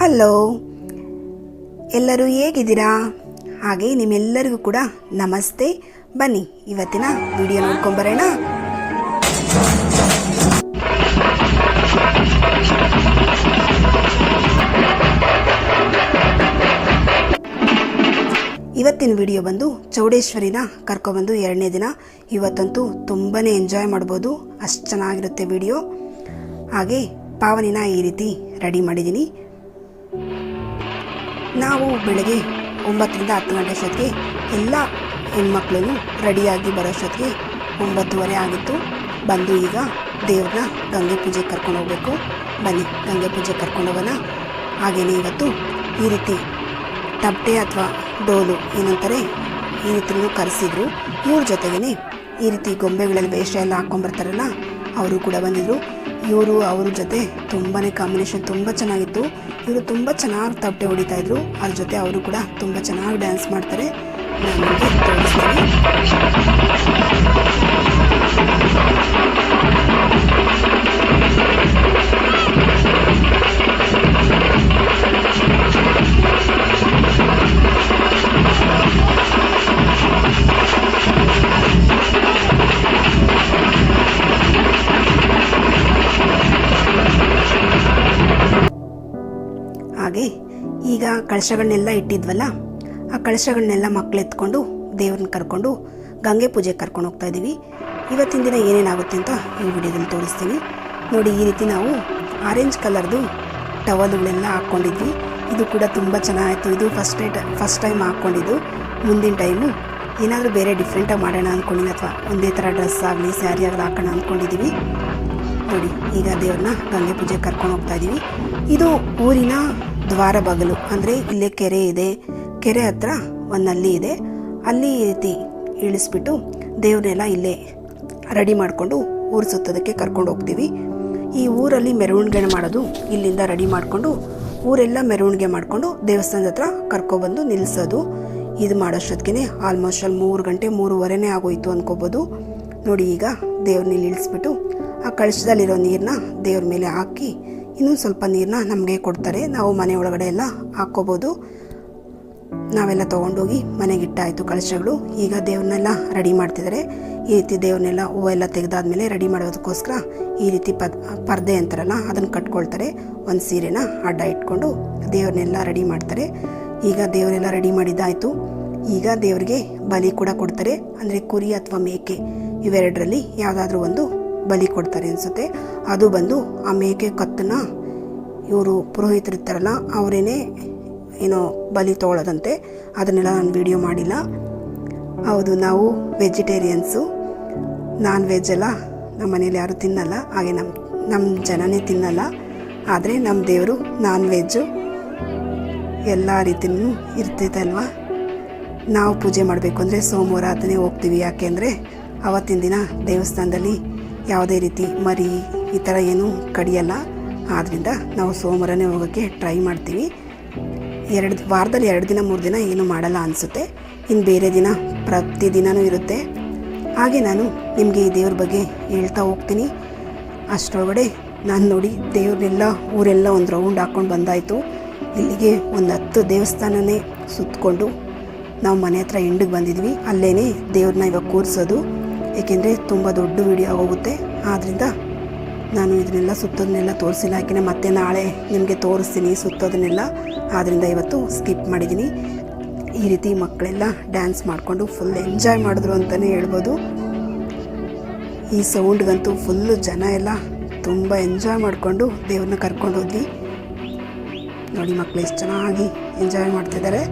Hello. ಎಲ್ಲರೂ ಹೇಗಿದ್ದೀರಾ? ಹಾಗೆ ನಿಮ್ಮೆಲ್ಲರಿಗೂ ಕೂಡ ನಮಸ್ತೆ. ಬನ್ನಿ, ಇವತ್ತಿನ ವಿಡಿಯೋ ನೋಡ್ಕೊಂಬರೋಣ ಇವತ್ತಿನ ವಿಡಿಯೋ ಬಂದು ಚೌಡೇಶ್ವರಿನ ಕರ್ಕೊಬಂದು ಎರಡನೇ ದಿನ. ಇವತ್ತಂತೂ ತುಂಬಾ ಎಂಜಾಯ್ ಮಾಡ್ಬೋದು. ಅಷ್ಟು ಚೆನ್ನಾಗಿರುತ್ತೆ ವಿಡಿಯೋ. ಹಾಗೆ ಪಾವನಿನ ಈ ರೀತಿ ರೆಡಿ ಮಾಡಿದ್ದೀನಿ. ನಾವು ಬೆಳಗ್ಗೆ ಒಂಬತ್ತರಿಂದ ಹತ್ತು ಗಂಟೆ ಅಷ್ಟೊತ್ತಿಗೆ ಎಲ್ಲ ಹೆಣ್ಮಕ್ಳು ರೆಡಿಯಾಗಿ ಬರೋ ಅಷ್ಟೊತ್ತಿಗೆ ಒಂಬತ್ತುವರೆ ಆಗಿತ್ತು. ಬಂದು ಈಗ ದೇವ್ರನ್ನ ಗಂಗೆ ಪೂಜೆಗೆ ಕರ್ಕೊಂಡು ಹೋಗಬೇಕು. ಬನ್ನಿ, ಗಂಗೆ ಪೂಜೆ ಕರ್ಕೊಂಡು ಹೋಗೋಣ. ಹಾಗೆಯೇ ಇವತ್ತು ಈ ರೀತಿ ತಪ್ಪೆ ಅಥವಾ ಡೋಲು ಏನಂತಾರೆ ಈ ರೀತಿಯೂ ಕರೆಸಿದ್ರು. ಇವ್ರ ಜೊತೆಗೇ ಈ ರೀತಿ ಗೊಂಬೆಗಳಲ್ಲಿ ವೇಷ ಎಲ್ಲ ಹಾಕ್ಕೊಂಬರ್ತಾರಲ್ಲ ಅವರು ಕೂಡ ಬಂದಿದ್ರು. ಇವರು ಅವ್ರ ಜೊತೆ ತುಂಬಾ ಕಾಂಬಿನೇಷನ್ ತುಂಬ ಚೆನ್ನಾಗಿತ್ತು. ಇವರು ತುಂಬ ಚೆನ್ನಾಗಿ ತಪ್ಪೆ ಹೊಡಿತಾ ಇದ್ರು. ಅದ್ರ ಜೊತೆ ಅವರು ಕೂಡ ತುಂಬ ಚೆನ್ನಾಗಿ ಡ್ಯಾನ್ಸ್ ಮಾಡ್ತಾರೆ. ನಾನು ಕಳಶಗಳನ್ನೆಲ್ಲ ಇಟ್ಟಿದ್ವಲ್ಲ, ಆ ಕಳಶಗಳನ್ನೆಲ್ಲ ಮಕ್ಕಳು ಎತ್ಕೊಂಡು ದೇವ್ರನ್ನ ಕರ್ಕೊಂಡು, ಗಂಗೆ ಪೂಜೆ ಕರ್ಕೊಂಡು ಹೋಗ್ತಾ ಇದ್ದೀವಿ. ಇವತ್ತಿನ ದಿನ ಏನೇನಾಗುತ್ತೆ ಅಂತ ಈ ವಿಡಿಯೋದಲ್ಲಿ ತೋರಿಸ್ತೀನಿ. ನೋಡಿ, ಈ ರೀತಿ ನಾವು ಆರೆಂಜ್ ಕಲರ್ದು ಟವಲ್ಗಳೆಲ್ಲ ಹಾಕ್ಕೊಂಡಿದ್ವಿ. ಇದು ಕೂಡ ತುಂಬ ಚೆನ್ನಾಗಿತ್ತು ಇದು ಫಸ್ಟ್ ಫಸ್ಟ್ ಟೈಮ್ ಹಾಕ್ಕೊಂಡಿದ್ದು. ಮುಂದಿನ ಟೈಮು ಏನಾದರೂ ಬೇರೆ ಡಿಫ್ರೆಂಟಾಗಿ ಮಾಡೋಣ ಅಂದ್ಕೊಂಡಿನಿ ಅಥವಾ ಒಂದೇ ಥರ ಡ್ರೆಸ್ ಆಗಲಿ ಸ್ಯಾರಿ ಆಗಲಿ ಹಾಕೋಣ ಅಂದ್ಕೊಂಡಿದ್ದೀವಿ ನೋಡಿ, ಈಗ ದೇವ್ರನ್ನ ಗಂಗೆ ಪೂಜೆ ಕರ್ಕೊಂಡು ಹೋಗ್ತಾ ಇದ್ದೀವಿ ಇದು ಊರಿನ ದ್ವಾರ ಬಾಗಿಲು ಅಂದರೆ ಇಲ್ಲೇ ಕೆರೆ ಇದೆ. ಕೆರೆ ಹತ್ರ ಒಂದು ನಲ್ಲಿ ಇದೆ. ಅಲ್ಲಿ ರೀತಿ ಇಳಿಸ್ಬಿಟ್ಟು ದೇವ್ರನ್ನೆಲ್ಲ ಇಲ್ಲೇ ರೆಡಿ ಮಾಡಿಕೊಂಡು ಊರು ಸುತ್ತೋದಕ್ಕೆ ಕರ್ಕೊಂಡು ಹೋಗ್ತೀವಿ. ಈ ಊರಲ್ಲಿ ಮೆರವಣಿಗೆ ಮಾಡೋದು ಇಲ್ಲಿಂದ ರೆಡಿ ಮಾಡಿಕೊಂಡು ಊರೆಲ್ಲ ಮೆರವಣಿಗೆ ಮಾಡಿಕೊಂಡು ದೇವಸ್ಥಾನದ ಹತ್ರ ಕರ್ಕೊಬಂದು ನಿಲ್ಲಿಸೋದು ಇದು ಮಾಡೋಷ್ಟೊತ್ತಿಗೆ ಆಲ್ಮೋಸ್ಟ್ ಅಲ್ಲಿ ಮೂರು ಗಂಟೆ, ಮೂರುವರೆನೇ ಆಗೋಯಿತು ಅಂದ್ಕೋಬೋದು ನೋಡಿ ಈಗ ದೇವ್ರನ್ನ ಇಳಿಸ್ಬಿಟ್ಟು ಆ ಕಳಶದಲ್ಲಿರೋ ನೀರನ್ನ ದೇವ್ರ ಮೇಲೆ ಹಾಕಿ ಇನ್ನೊಂದು ಸ್ವಲ್ಪ ನೀರನ್ನ ನಮಗೆ ಕೊಡ್ತಾರೆ. ನಾವು ಮನೆ ಒಳಗಡೆ ಎಲ್ಲ ಹಾಕ್ಕೋಬೋದು ನಾವೆಲ್ಲ ತೊಗೊಂಡೋಗಿ ಮನೆಗಿಟ್ಟಾಯಿತು ಕಳಶಗಳು. ಈಗ ದೇವ್ರನ್ನೆಲ್ಲ ರೆಡಿ ಮಾಡ್ತಿದ್ದಾರೆ ಈ ರೀತಿ ದೇವ್ರನ್ನೆಲ್ಲ ಹೂವೆಲ್ಲ ತೆಗೆದಾದ್ಮೇಲೆ ರೆಡಿ ಮಾಡೋದಕ್ಕೋಸ್ಕರ ಈ ರೀತಿ ಪದ್, ಪರ್ದೆ ಅಂತಾರಲ್ಲ, ಅದನ್ನು ಕಟ್ಕೊಳ್ತಾರೆ. ಒಂದು ಸೀರೆನ ಅಡ್ಡ ಇಟ್ಕೊಂಡು ದೇವ್ರನ್ನೆಲ್ಲ ರೆಡಿ ಮಾಡ್ತಾರೆ. ಈಗ ದೇವರೆಲ್ಲ ರೆಡಿ ಮಾಡಿದ್ದಾಯಿತು. ಈಗ ದೇವರಿಗೆ ಬಲಿ ಕೂಡ ಕೊಡ್ತಾರೆ. ಅಂದರೆ ಕುರಿ ಅಥವಾ ಮೇಕೆ ಇವೆರಡರಲ್ಲಿ ಯಾವುದಾದ್ರೂ ಒಂದು ಬಲಿ ಕೊಡ್ತಾರೆ ಅನಿಸುತ್ತೆ. ಅದು ಬಂದು ಆ ಮೇಕೆ ಕತ್ತನ್ನ ಇವರು ಪುರೋಹಿತರಿರ್ತಾರಲ್ಲ, ಅವರೇನೆ ಏನೋ ಬಲಿ ತೊಗೊಳ್ಳೋದಂತೆ ಅದನ್ನೆಲ್ಲ ನಾನು ವಿಡಿಯೋ ಮಾಡಿಲ್ಲ. ಹೌದು, ನಾವು ವೆಜಿಟೇರಿಯನ್ಸು. ನಾನ್ ವೆಜ್ ಅಲ್ಲ ನಮ್ಮ ಮನೇಲಿ ಯಾರೂ ತಿನ್ನಲ್ಲ, ಹಾಗೆ ನಮ್ಮ ನಮ್ಮ ಜನನೇ ತಿನ್ನಲ್ಲ. ಆದರೆ ನಮ್ಮ ದೇವರು ನಾನ್ ವೆಜ್ಜು ಎಲ್ಲ ರೀತಿಯೂ ಇರ್ತೈತಲ್ವಾ ನಾವು ಪೂಜೆ ಮಾಡಬೇಕು ಅಂದರೆ ಸೋಮವಾರ ಅದನ್ನೇ ಹೋಗ್ತೀವಿ. ಯಾಕೆಂದರೆ ಅವತ್ತಿನ ದಿನ ದೇವಸ್ಥಾನದಲ್ಲಿ ಯಾವುದೇ ರೀತಿ ಮರಿ, ಈ ಥರ ಏನೂ ಕಡಿಯಲ್ಲ. ಆದ್ದರಿಂದ ನಾವು ಸೋಮವಾರನೇ ಹೋಗೋಕ್ಕೆ ಟ್ರೈ ಮಾಡ್ತೀವಿ. ಎರಡು ವಾರದಲ್ಲಿ ಎರಡು ದಿನ, ಮೂರು ದಿನ ಏನು ಮಾಡಲ್ಲ ಅನಿಸುತ್ತೆ. ಇನ್ನು ಬೇರೆ ದಿನ ಪ್ರತಿದಿನವೂ ಇರುತ್ತೆ. ಹಾಗೆ ನಾನು ನಿಮಗೆ ಈ ದೇವ್ರ ಬಗ್ಗೆ ಹೇಳ್ತಾ ಹೋಗ್ತೀನಿ. ಅಷ್ಟರೊಳಗಡೆ ನಾನು ನೋಡಿ ದೇವ್ರನ್ನೆಲ್ಲ, ಊರೆಲ್ಲ ಒಂದು ರೌಂಡ್ ಹಾಕ್ಕೊಂಡು ಬಂದಾಯಿತು. ಇಲ್ಲಿಗೆ ಒಂದು ಹತ್ತು ದೇವಸ್ಥಾನನೇ ಸುತ್ತಕೊಂಡು ನಾವು ಮನೆ ಹತ್ರ ಹೆಂಡಿಗೆ ಬಂದಿದ್ವಿ. ಅಲ್ಲೇ ದೇವ್ರನ್ನ ಇವಾಗ ಕೂರಿಸೋದು. ಏಕೆಂದರೆ ತುಂಬ ದೊಡ್ಡ ವಿಡಿಯೋ ಆಗೋಗುತ್ತೆ. ಆದ್ದರಿಂದ ನಾನು ಇದನ್ನೆಲ್ಲ ಸುತ್ತೋದನ್ನೆಲ್ಲ ತೋರಿಸಿಲ್ಲ. ಯಾಕೆಂದರೆ ಮತ್ತೆ ನಾಳೆ ನಿಮಗೆ ತೋರಿಸ್ತೀನಿ ಸುತ್ತೋದನ್ನೆಲ್ಲ. ಆದ್ದರಿಂದ ಇವತ್ತು ಸ್ಕಿಪ್ ಮಾಡಿದ್ದೀನಿ. ಈ ರೀತಿ ಮಕ್ಕಳೆಲ್ಲ ಡ್ಯಾನ್ಸ್ ಮಾಡಿಕೊಂಡು ಫುಲ್ ಎಂಜಾಯ್ ಮಾಡಿದ್ರು ಅಂತಲೇ ಹೇಳ್ಬೋದು. ಈ ಸೌಂಡ್ಗಂತೂ ಫುಲ್ಲು ಜನ ಎಲ್ಲ ತುಂಬ ಎಂಜಾಯ್ ಮಾಡಿಕೊಂಡು ದೇವ್ರನ್ನ ಕರ್ಕೊಂಡು ಹೋದ್ವಿ. ನೋಡಿ ಮಕ್ಕಳು ಎಷ್ಟು ಚೆನ್ನಾಗಿ ಎಂಜಾಯ್ ಮಾಡ್ತಿದ್ದಾರೆ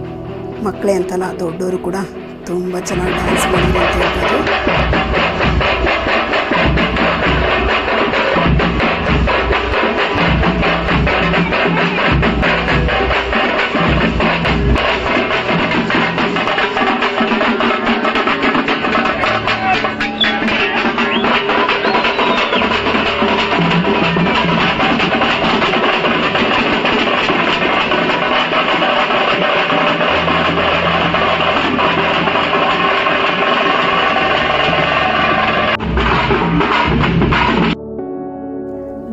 ಮಕ್ಕಳೇ ಅಂತಲ್ಲ ದೊಡ್ಡವರು ಕೂಡ ತುಂಬ ಚೆನ್ನಾಗಿ ಡ್ಯಾನ್ಸ್ ಮಾಡಿದ್ರು ಅಂತ ಹೇಳ್ಬೋದು.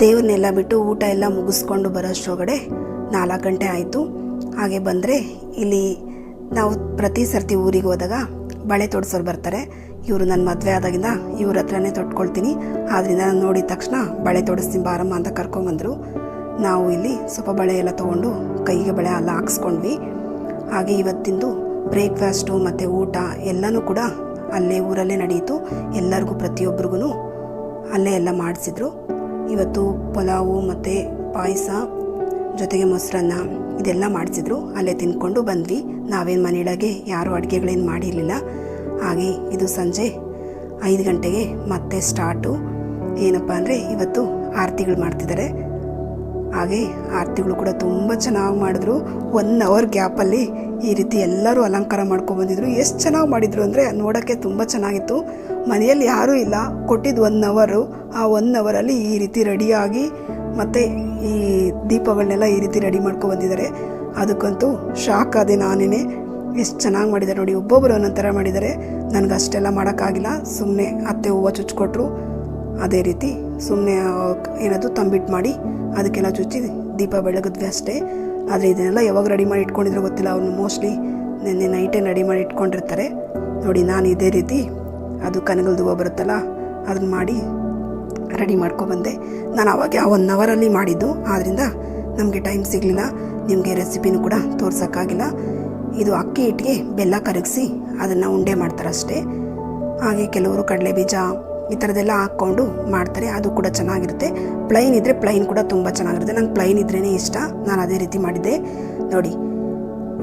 ಎಲ್ಲ ಬಿಟ್ಟು ಊಟ ಎಲ್ಲ ಮುಗಿಸ್ಕೊಂಡು ಬರೋಷ್ಟೊಳಗಡೆ ನಾಲ್ಕು ಗಂಟೆ ಆಯಿತು. ಹಾಗೆ ಬಂದರೆ ಇಲ್ಲಿ ನಾವು ಪ್ರತಿ ಸರ್ತಿ ಊರಿಗೆ ಹೋದಾಗ ಬಳೆ ತೊಡ್ಸೋರು ಬರ್ತಾರೆ. ಇವರು ನನ್ನ ಮದುವೆ ಆದಾಗಿಂದ ಇವ್ರ ಹತ್ರನೇ ತೊಟ್ಕೊಳ್ತೀನಿ. ಆದ್ದರಿಂದ ನಾನು ನೋಡಿದ ತಕ್ಷಣ ಬಳೆ ತೊಡಿಸ್ತೀನಿ ಬಾರಮ್ಮ ಅಂತ ಕರ್ಕೊಂಬಂದರು ನಾವು ಇಲ್ಲಿ ಸ್ವಲ್ಪ ಬಳೆ ಎಲ್ಲ ತೊಗೊಂಡು ಕೈಗೆ ಬಳೆ ಎಲ್ಲ ಹಾಕ್ಸ್ಕೊಂಡ್ವಿ. ಹಾಗೆ ಇವತ್ತಿಂದು ಬ್ರೇಕ್ಫಾಸ್ಟು ಮತ್ತು ಊಟ ಎಲ್ಲನೂ ಕೂಡ ಅಲ್ಲೇ ಊರಲ್ಲೇ ನಡೆಯಿತು ಎಲ್ಲರಿಗೂ ಪ್ರತಿಯೊಬ್ಬರಿಗೂ ಅಲ್ಲೇ ಎಲ್ಲ ಮಾಡಿಸಿದ್ರು. ಇವತ್ತು ಪಲಾವು ಮತ್ತು ಪಾಯಸ ಜೊತೆಗೆ ಮೊಸರನ್ನ ಇದೆಲ್ಲ ಮಾಡಿಸಿದ್ರು. ಅಲ್ಲೇ ತಿನ್ಕೊಂಡು ಬಂದ್ವಿ. ನಾವೇನು ಮನೆಯೊಳಗೆ ಯಾರೂ ಅಡುಗೆಗಳೇನು ಮಾಡಿರಲಿಲ್ಲ. ಹಾಗೆ ಇದು ಸಂಜೆ ಐದು ಗಂಟೆಗೆ ಮತ್ತೆ ಸ್ಟಾರ್ಟು ಏನಪ್ಪ ಅಂದರೆ ಇವತ್ತು ಆರತಿಗಳು ಮಾಡ್ತಿದ್ದಾರೆ ಹಾಗೆ ಆರತಿಗಳು ಕೂಡ ತುಂಬ ಚೆನ್ನಾಗಿ ಮಾಡಿದ್ರು. ಒನ್ ಅವರ್ ಗ್ಯಾಪಲ್ಲಿ ಈ ರೀತಿ ಎಲ್ಲರೂ ಅಲಂಕಾರ ಮಾಡ್ಕೊಂಡು ಬಂದಿದ್ರು. ಎಷ್ಟು ಚೆನ್ನಾಗಿ ಮಾಡಿದ್ರು ಅಂದರೆ ನೋಡೋಕ್ಕೆ ತುಂಬ ಚೆನ್ನಾಗಿತ್ತು. ಮನೆಯಲ್ಲಿ ಯಾರೂ ಇಲ್ಲ. ಕೊಟ್ಟಿದ್ದು ಒನ್ ಅವರು ಆ ಒನ್ ಅವರಲ್ಲಿ ಈ ರೀತಿ ರೆಡಿಯಾಗಿ ಮತ್ತು ಈ ದೀಪಗಳನ್ನೆಲ್ಲ ಈ ರೀತಿ ರೆಡಿ ಮಾಡ್ಕೊಂಡು ಬಂದಿದ್ದಾರೆ. ಅದಕ್ಕಂತೂ ಶಾಕ್ ಆದೆ ನಾನೇ ಎಷ್ಟು ಚೆನ್ನಾಗಿ ಮಾಡಿದ್ದಾರೆ ನೋಡಿ. ಒಬ್ಬೊಬ್ಬರು ಒಂದೊಂದು ಥರ ಮಾಡಿದ್ದಾರೆ. ನನಗೆ ಅಷ್ಟೆಲ್ಲ ಮಾಡೋಕ್ಕಾಗಿಲ್ಲ. ಸುಮ್ಮನೆ ಅತ್ತೆ ಹೂವು ಚುಚ್ಕೊಟ್ರು. ಅದೇ ರೀತಿ ಸುಮ್ಮನೆ ಏನಾದರೂ ತಂಬಿಟ್ಟು ಮಾಡಿ ಅದಕ್ಕೆಲ್ಲ ಚುಚ್ಚಿ ದೀಪ ಬೆಳಗಿದ್ವಿ ಅಷ್ಟೇ. ಆದರೆ ಇದನ್ನೆಲ್ಲ ಯಾವಾಗ ರೆಡಿ ಮಾಡಿ ಇಟ್ಕೊಂಡಿದ್ರು ಗೊತ್ತಿಲ್ಲ. ಅವ್ನು ಮೋಸ್ಟ್ಲಿ ನಿನ್ನೆ ನೈಟೇ ರೆಡಿ ಮಾಡಿ ಇಟ್ಕೊಂಡಿರ್ತಾರೆ. ನೋಡಿ, ನಾನು ಇದೇ ರೀತಿ ಅದು ಕನಗಲ್ದು ಬರುತ್ತಲ್ಲ, ಅದನ್ನ ಮಾಡಿ ರೆಡಿ ಮಾಡ್ಕೊಬಂದೆ ನಾನು ಅವಾಗ ಒನ್ ಅವರಲ್ಲಿ ಮಾಡಿದ್ದು. ಆದ್ದರಿಂದ ನಮಗೆ ಟೈಮ್ ಸಿಗಲಿಲ್ಲ. ನಿಮಗೆ ರೆಸಿಪಿನೂ ಕೂಡ ತೋರ್ಸೋಕ್ಕಾಗಿಲ್ಲ. ಇದು ಅಕ್ಕಿ ಹಿಟ್ಟಿಗೆ ಬೆಲ್ಲ ಕರಗಿಸಿ ಅದನ್ನು ಉಂಡೆ ಮಾಡ್ತಾರೆ ಅಷ್ಟೇ ಹಾಗೆ ಕೆಲವರು ಕಡಲೆ ಬೀಜ ಈ ಥರದ್ದೆಲ್ಲ ಹಾಕ್ಕೊಂಡು ಮಾಡ್ತಾರೆ. ಅದು ಕೂಡ ಚೆನ್ನಾಗಿರುತ್ತೆ. ಪ್ಲೈನ್ ಇದ್ದರೆ ಪ್ಲೈನ್ ಕೂಡ ತುಂಬ ಚೆನ್ನಾಗಿರುತ್ತೆ. ನಂಗೆ ಪ್ಲೈನ್ ಇದ್ರೇ ಇಷ್ಟ. ನಾನು ಅದೇ ರೀತಿ ಮಾಡಿದ್ದೆ. ನೋಡಿ,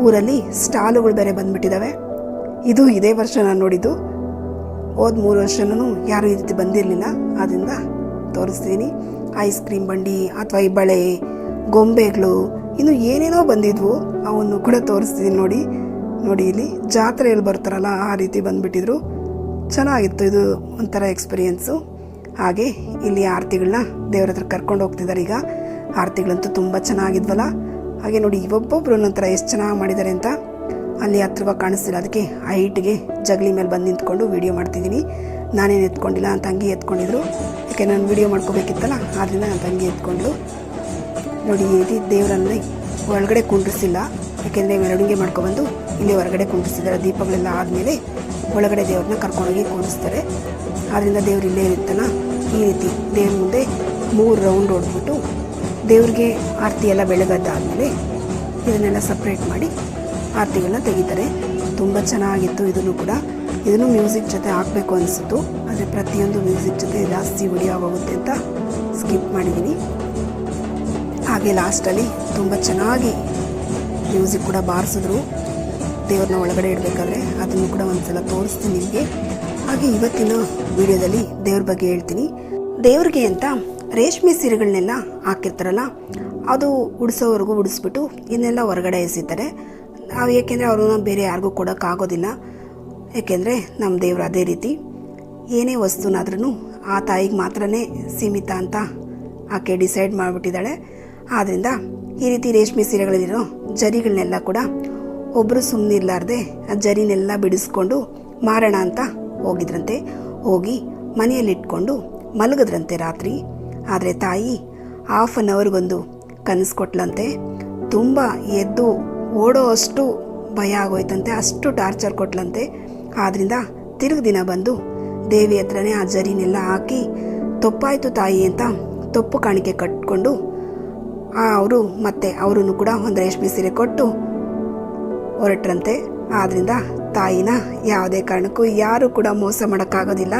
ಊರಲ್ಲಿ ಸ್ಟಾಲುಗಳು ಬೇರೆ ಬಂದುಬಿಟ್ಟಿದ್ದಾವೆ ಇದು ಇದೇ ವರ್ಷ ನಾನು ನೋಡಿದ್ದು. ಹೋದ ಮೂರು ವರ್ಷನೂ ಯಾರೂ ಈ ರೀತಿ ಬಂದಿರಲಿಲ್ಲ. ಆದ್ದರಿಂದ ತೋರಿಸ್ತೀನಿ. ಐಸ್ ಕ್ರೀಮ್ ಬಂಡಿ ಅಥವಾ ಈ ಬಳೆ ಗೊಂಬೆಗಳು, ಇನ್ನು ಏನೇನೋ ಬಂದಿದ್ವು. ಅವನ್ನು ಕೂಡ ತೋರಿಸ್ತೀನಿ ನೋಡಿ. ನೋಡಿ, ಇಲ್ಲಿ ಜಾತ್ರೆಯಲ್ಲಿ ಬರ್ತಾರಲ್ಲ, ಆ ರೀತಿ ಬಂದುಬಿಟ್ಟಿದ್ರು. ಚೆನ್ನಾಗಿತ್ತು ಇದು ಒಂಥರ ಎಕ್ಸ್ಪೀರಿಯೆನ್ಸು ಹಾಗೆ ಇಲ್ಲಿ ಆರತಿಗಳನ್ನ ದೇವ್ರ ಹತ್ರ ಕರ್ಕೊಂಡು ಹೋಗ್ತಿದ್ದಾರೆ ಈಗ. ಆರತಿಗಳಂತೂ ತುಂಬ ಚೆನ್ನಾಗಿದ್ವಲ್ಲ. ಹಾಗೆ ನೋಡಿ ಒಬ್ಬೊಬ್ರು ನಂತರ ಎಷ್ಟು ಚೆನ್ನಾಗಿ ಮಾಡಿದ್ದಾರೆ ಅಂತ. ಅಲ್ಲಿ ಹತ್ರವಾಗಿ ಕಾಣಿಸ್ತಿಲ್ಲ. ಅದಕ್ಕೆ ಹೈಟ್ಗೆ ಜಗಲಿ ಮೇಲೆ ಬಂದು ನಿಂತ್ಕೊಂಡು ವೀಡಿಯೋ ಮಾಡ್ತಿದ್ದೀನಿ ನಾನೇನು ಎತ್ಕೊಂಡಿಲ್ಲ ನನ್ನ ತಂಗಿ ಎತ್ಕೊಂಡಿದ್ರು. ಯಾಕೆ ನಾನು ವೀಡಿಯೋ ಮಾಡ್ಕೋಬೇಕಿತ್ತಲ್ಲ ಆದ್ದರಿಂದ ನನ್ನ ತಂಗಿ ಎತ್ಕೊಂಡ್ಲು ನೋಡಿ ಇಲ್ಲಿ ದೇವರಲ್ಲಿ ಒಳಗಡೆ ಕುಂಡ್ರಿಸಿಲ್ಲ. ಯಾಕೆಂದರೆ ಮೆರವಣಿಗೆ ಮಾಡ್ಕೊಬಂದು ಇಲ್ಲಿ ಹೊರಗಡೆ ಕುಂಡ್ರಿಸಿದ್ದಾರೆ ದೀಪಗಳೆಲ್ಲ ಆದಮೇಲೆ ಒಳಗಡೆ ದೇವ್ರನ್ನ ಕರ್ಕೊಂಡೋಗಿ ಕೂರಿಸ್ತಾರೆ. ಆದ್ದರಿಂದ ದೇವ್ರು ಇಲ್ಲೇ ಇರುತ್ತಲ್ಲ, ಈ ರೀತಿ ದೇವ್ರ ಮುಂದೆ ಮೂರು ರೌಂಡ್ ಹೊಡೆದ್ಬಿಟ್ಟು ದೇವ್ರಿಗೆ ಆರತಿ ಎಲ್ಲ ಬೆಳಗದ್ದಾದಮೇಲೆ ಇದನ್ನೆಲ್ಲ ಸಪ್ರೇಟ್ ಮಾಡಿ ಆರತಿಗಳನ್ನ ತೆಗಿತಾರೆ. ತುಂಬ ಚೆನ್ನಾಗಿತ್ತು ಇದನ್ನು ಕೂಡ. ಇದನ್ನು ಮ್ಯೂಸಿಕ್ ಜೊತೆ ಹಾಕಬೇಕು ಅನಿಸಿತು ಆದರೆ ಪ್ರತಿಯೊಂದು ಮ್ಯೂಸಿಕ್ ಜೊತೆ ಜಾಸ್ತಿ ವಿಡಿಯೋ ಅಂತ ಸ್ಕಿಪ್ ಮಾಡಿದ್ದೀನಿ ಹಾಗೆ ಲಾಸ್ಟಲ್ಲಿ ತುಂಬ ಚೆನ್ನಾಗಿ ಮ್ಯೂಸಿಕ್ ಕೂಡ ಬಾರಿಸಿದ್ರು. ದೇವ್ರನ್ನ ಒಳಗಡೆ ಇಡಬೇಕಾದ್ರೆ ಅದನ್ನು ಕೂಡ ಒಂದ್ಸಲ ತೋರಿಸ್ತೀನಿ ನಿಮಗೆ. ಹಾಗೆ ಇವತ್ತಿನ ವಿಡಿಯೋದಲ್ಲಿ ದೇವ್ರ ಬಗ್ಗೆ ಹೇಳ್ತೀನಿ. ದೇವ್ರಿಗೆ ಅಂತ ರೇಷ್ಮೆ ಸೀರೆಗಳನ್ನೆಲ್ಲ ಹಾಕಿರ್ತಾರಲ್ಲ, ಅದು ಉಡಿಸೋವರೆಗೂ ಉಡಿಸ್ಬಿಟ್ಟು ಇನ್ನೆಲ್ಲ ಹೊರಗಡೆ ಎಸಿತಾರೆ. ನಾವು ಏಕೆಂದರೆ ಅವ್ರನ್ನ ಬೇರೆ ಯಾರಿಗೂ ಕೊಡೋಕ್ಕಾಗೋದಿಲ್ಲ. ಏಕೆಂದರೆ ನಮ್ಮ ದೇವ್ರು ಅದೇ ರೀತಿ. ಏನೇ ವಸ್ತುನಾದ್ರೂ ಆ ತಾಯಿಗೆ ಮಾತ್ರನೇ ಸೀಮಿತ ಅಂತ ಆಕೆ ಡಿಸೈಡ್ ಮಾಡಿಬಿಟ್ಟಿದ್ದಾಳೆ. ಆದ್ದರಿಂದ ಈ ರೀತಿ ರೇಷ್ಮೆ ಸೀರೆಗಳಲ್ಲಿರೋ ಜರಿಗಳನ್ನೆಲ್ಲ ಕೂಡ ಒಬ್ಬರು ಸುಮ್ಮನಿರ್ಲಾರ್ದೆ ಆ ಜರಿನೆಲ್ಲ ಬಿಡಿಸ್ಕೊಂಡು ಮಾರಣ ಅಂತ ಹೋಗಿದ್ರಂತೆ. ಹೋಗಿ ಮನೆಯಲ್ಲಿಟ್ಕೊಂಡು ಮಲಗಿದ್ರಂತೆ ರಾತ್ರಿ. ಆದರೆ ತಾಯಿ ಹಾಫ್ ಆನ್ ಅವರ್ಗೊಂದು ಕನಸು ಕೊಟ್ಲಂತೆ. ತುಂಬ ಎದ್ದು ಓಡೋ ಅಷ್ಟು ಭಯ ಆಗೋಯ್ತಂತೆ, ಅಷ್ಟು ಟಾರ್ಚರ್ ಕೊಟ್ಲಂತೆ. ಆದ್ದರಿಂದ ತಿರುಗು ದಿನ ಬಂದು ದೇವಿ ಹತ್ರನೇ ಆ ಜರಿನೆಲ್ಲ ಹಾಕಿ ತಪ್ಪಾಯ್ತು ತಾಯಿ ಅಂತ ತಪ್ಪು ಕಾಣಿಕೆ ಕಟ್ಕೊಂಡು ಅವರು ಮತ್ತೆ ಅವರನ್ನು ಕೂಡ ಒಂದು ರೇಷ್ಮೆ ಸೀರೆ ಕೊಟ್ಟು ಹೊರಟ್ರಂತೆ. ಆದ್ದರಿಂದ ತಾಯಿನ ಯಾವುದೇ ಕಾರಣಕ್ಕೂ ಯಾರು ಕೂಡ ಮೋಸ ಮಾಡೋಕ್ಕಾಗೋದಿಲ್ಲ.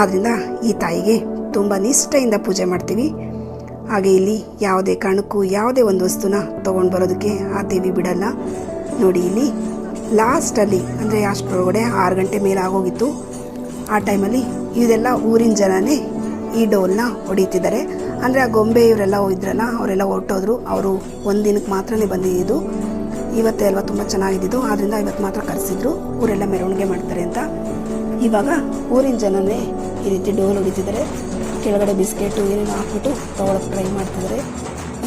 ಆದ್ದರಿಂದ ಈ ತಾಯಿಗೆ ತುಂಬ ನಿಷ್ಠೆಯಿಂದ ಪೂಜೆ ಮಾಡ್ತೀವಿ. ಹಾಗೆ ಇಲ್ಲಿ ಯಾವುದೇ ಕಾರಣಕ್ಕೂ ಯಾವುದೇ ಒಂದು ವಸ್ತುನ ತೊಗೊಂಡು ಬರೋದಕ್ಕೆ ಆ ದೇವಿ ಬಿಡಲ್ಲ. ನೋಡಿ, ಇಲ್ಲಿ ಲಾಸ್ಟಲ್ಲಿ, ಅಂದರೆ ಅಷ್ಟರೊಳಗಡೆ ಆರು ಗಂಟೆ ಮೇಲೆ ಆಗೋಗಿತ್ತು. ಆ ಟೈಮಲ್ಲಿ ಇದೆಲ್ಲ ಊರಿನ ಜನನೇ ಈ ಡೋಲ್ನ ಹೊಡಿತಿದ್ದಾರೆ. ಅಂದರೆ ಆ ಗೊಂಬೆ ಇವರೆಲ್ಲ ಇದ್ರಲ್ಲ, ಅವರೆಲ್ಲ ಹೊರಟೋದ್ರು. ಅವರು ಒಂದು ದಿನಕ್ಕೆ ಮಾತ್ರನೇ ಬಂದಿದ್ದು. ಇವತ್ತೇ ಅಲ್ವಾ ತುಂಬ ಚೆನ್ನಾಗಿದ್ದು ಆದ್ದರಿಂದ ಇವತ್ತು ಮಾತ್ರ ಕರೆಸಿದ್ರು. ಊರೆಲ್ಲ ಮೆರವಣಿಗೆ ಮಾಡ್ತಾರೆ ಅಂತ. ಇವಾಗ ಊರಿನ ಜನನೇ ಈ ರೀತಿ ಡೋಲ್ ಹೊಡಿತಿದ್ದಾರೆ. ಕೆಳಗಡೆ ಬಿಸ್ಕೆಟು ಏನೇನು ಹಾಕ್ಬಿಟ್ಟು ತೊಗೊಳಕ್ಕೆ ಟ್ರೈ ಮಾಡ್ತಿದ್ದಾರೆ.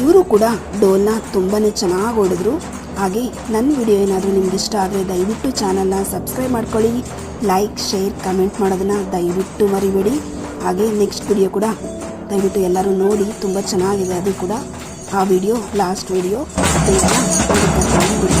ಇವರು ಕೂಡ ಡೋಲ್ನ ತುಂಬಾ ಚೆನ್ನಾಗಿ ಹೊಡೆದ್ರು. ಹಾಗೆ ನನ್ನ ವಿಡಿಯೋ ಏನಾದರೂ ನಿಮ್ಗೆ ಇಷ್ಟ ಆದರೆ ದಯವಿಟ್ಟು ಚಾನಲ್ನ ಸಬ್ಸ್ಕ್ರೈಬ್ ಮಾಡ್ಕೊಳ್ಳಿ. ಲೈಕ್, ಶೇರ್, ಕಮೆಂಟ್ ಮಾಡೋದನ್ನು ದಯವಿಟ್ಟು ಮರಿಬೇಡಿ. ಹಾಗೆ ನೆಕ್ಸ್ಟ್ ವಿಡಿಯೋ ಕೂಡ ದಯವಿಟ್ಟು ಎಲ್ಲರೂ ನೋಡಿ, ತುಂಬ ಚೆನ್ನಾಗಿದೆ ಅದು ಕೂಡ. ಆ ವಿಡಿಯೋ ಲಾಸ್ಟ್ ವಿಡಿಯೋ ಅದನ್ನು